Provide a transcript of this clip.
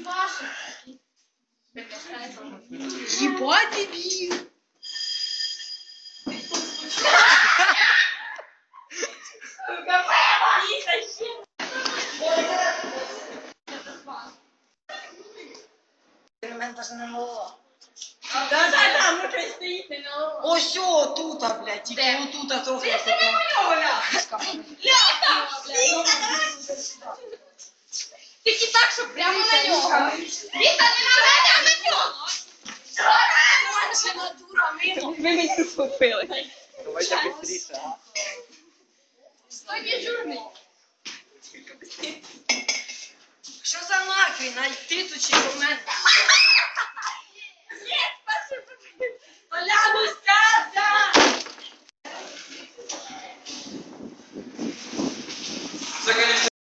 їбашить. Ебать, дебил! Експеримента ж не було. Да, да, да, ну щось стоїть, не налова. Ось о, тут, блядь, тільки отут трохи. Це не Оля! Тільки так, щоб прямо на нього. Віта, не на мене, а на нього. Машина дура, мимо. Ви мені схопили. Давайте швидше. Стой, дежурний. Що за нахрін? Альти тут чи момент? мене? спасибо.